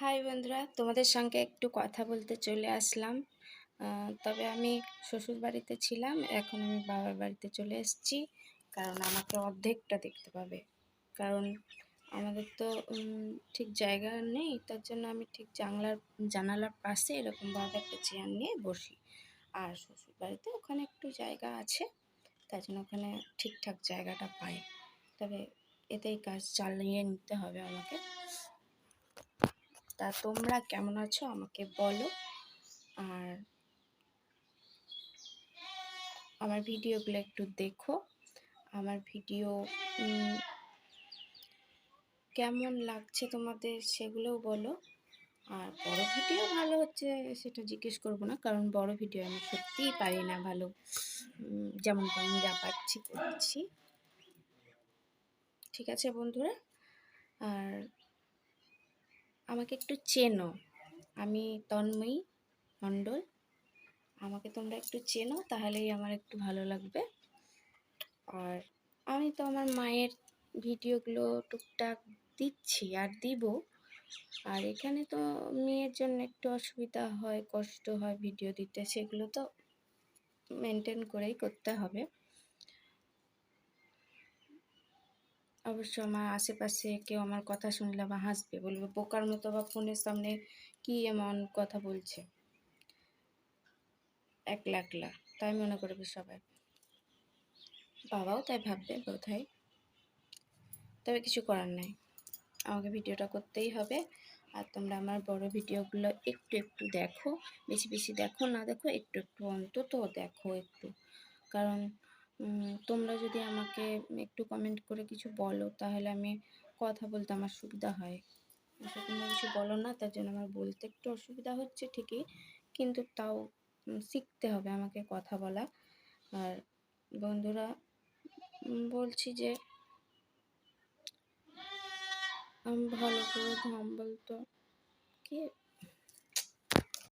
High বন্ধুরা, তোমাদের সঙ্গে একটু কথা বলতে চলে আসলাম। তবে আমি শ্বশুর বাড়িতে ছিলাম, এখন আমি বাবার বাড়িতে চলে এসেছি, কারণ আমাকে অর্ধেকটা দেখতে পাবে। কারণ আমাদের তো ঠিক জায়গা নেই, তার জন্য আমি ঠিক জানলার, জানালার পাশে এরকমভাবে একটা চেয়ার নিয়ে বসি। আর শ্বশুর বাড়িতে ওখানে একটু জায়গা আছে, তার জন্য ওখানে ঠিকঠাক জায়গাটা পাই। তবে এতেই কাজ চালিয়ে নিতে হবে আমাকে। তা তোমরা কেমন আছো আমাকে বলো। আর আমার ভিডিওগুলো একটু দেখো। আমার ভিডিও কেমন লাগছে তোমাদের সেগুলোও বলো। আর বড় ভিডিও ভালো হচ্ছে সেটা জিজ্ঞেস করব না, কারণ বড় ভিডিও আমি সত্যিই পারি না ভালো। যেমন তেমন যা পাচ্ছি করছি। ঠিক আছে বন্ধুরা? আর আমাকে একটু চেনো। আমি তন্ময়ী মণ্ডল। আমাকে তোমরা একটু চেনো, তাহলেই আমার একটু ভালো লাগবে। আর আমি তো আমার মায়ের ভিডিওগুলো টুকটাক দিচ্ছি আর দিব। আর এখানে তো মেয়ের জন্য একটু অসুবিধা হয়, কষ্ট হয় ভিডিও দিতে, সেগুলো তো মেনটেন করেই করতে হবে। অবশ্য আমার আশেপাশে কেউ আমার কথা শুনলে বা হাসবে, বলবে, বোকার মতো বা ফোনের সামনে কি এমন কথা বলছে? একলা একলা, তাই মনে করবে সবাই। বাবাও তাই ভাববে বোধহয়। তবে কিছু করার নাই। আমাকে ভিডিওটা করতেই হবে। আর তোমরা আমার বড় ভিডিওগুলো একটু একটু দেখো, বেশি বেশি দেখো, না দেখো, একটু একটু অন্তত দেখো একটু। কারণ তোমরা যদি আমাকে একটু কমেন্ট করে কিছু বলো, তাহলে আমি কথা বলতে আমার সুবিধা হয়। আসলে তোমরা কিছু বলো না, তার জন্য আমার বলতে একটু অসুবিধা হচ্ছে ঠিকই, কিন্তু তাও শিখতে হবে আমাকে কথা বলা। আর বন্ধুরা বলছি যে আমি ভালো করে ধাম বলতো কি?